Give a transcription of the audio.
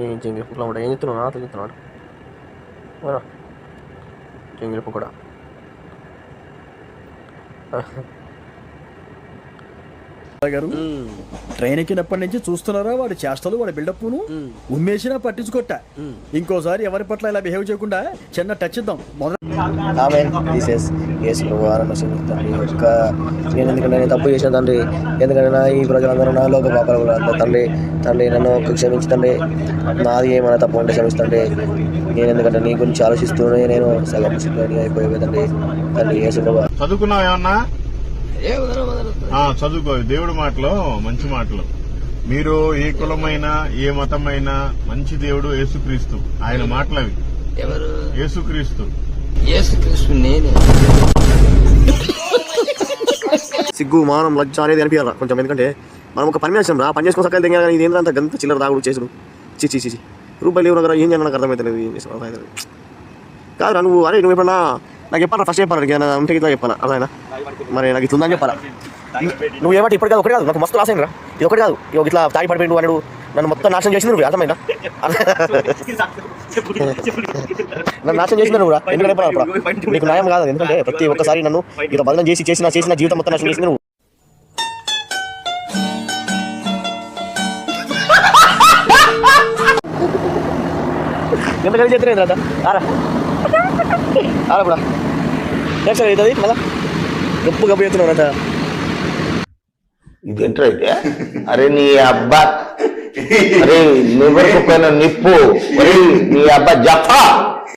ఏం చెంగిలి పుక్కలా ఉంటా. ఏం చెప్తున్నావు నాతో చెప్తున్నాడు మరా కూడా గారు ట్రైన్ ఎక్కినప్పటి నుంచి చూస్తున్నారా? వాడి చేష్టలు వాడి బిల్డప్ను ఉమ్మేసినా పట్టించుకోట. ఇంకోసారి ఎవరి పట్ల ఇలా బిహేవ్ చేయకుండా చిన్న టచ్ ఇద్దాం. నేను ఎందుకంటే నేను తప్పు చేసిన తండ్రి. ఎందుకంటే నా ఈ ప్రజలందరూ నా లోక పాపాలు తండ్రి. తండ్రి నన్ను క్షమించండి నాది ఏమైనా తప్పు ఉంటే క్షమిస్తండి నేను ఎందుకంటే నీ గురించి ఆలోచిస్తూనే నేను సగం సిద్ధంగా అయిపోయే తండ్రి. చదువుకున్నావు ఏమన్నా? చదువుకో. దేవుడి మాటలు మంచి మాటలు. మీరు ఏ కులమైనా ఏ మతమైనా మంచి దేవుడు యేసుక్రీస్తు. ఆయన మాటలు అవి ఎవరు? యేసుక్రీస్తు. యేసుక్రీస్తు నేనే. సిగ్గు మానం లజ్జ అనేది అనిపించాలి? కొంచెం ఎందుకంటే మనం ఒక పని చేసాం రా పని చేసుకుని సకాలు తెగా కానీ ఇదేంద్ర అంత గంత చిల్లర రాగుడు చేసుడు? చి చి చి. రూపాయలు లేవు ఏం చేయాలి నాకు అర్థమవుతలేదు ఏం అర్థమవుతలేదు. కాదురా నువ్వు అరే నువ్వు ఎప్పుడన్నా నాకు చెప్పాలా? ఫస్ట్ చెప్పాలా? నీకు ఏమైనా ఉంటే ఇట్లా చెప్పాలా? అర్థమైనా మరి నాకు ఇట్లా ఉందని చెప్పాలా? నువ్వు ఏమంటే ఇప్పటి కాదు ఒకటి కాదు. నాకు మస్తు రాసాను రా ఇది ఒకటి కాదు. ఇక ఇట్లా తాగి పడిపోయిండు అన్నాడు. నన్ను మొత్తం నాశనం చేసింది నువ్వు అర్థమైనా నన్ను నాశనం చేసిన నువ్వు ఎందుకంటే చెప్పాలా? నీకు న్యాయం కాదు ఎందుకంటే ప్రతి ఒక్కసారి నన్ను ఇక బదనం చేసి చేసిన చేసిన జీవితం మొత్తం నాశనం చేసింది నువ్వు. ఎంత కలిసి చేద్దరు ఏంద్రా ఆరా. ఆరా కూడా నెక్స్ట్ అవుతుంది మళ్ళా? గప్పు గప్పు చేస్తున్నావు అంత ఇదేంట్రా అయితే? అరే నీ అబ్బా. అరే నువ్వు నిప్పు. అరే నీ అబ్బా జఫా.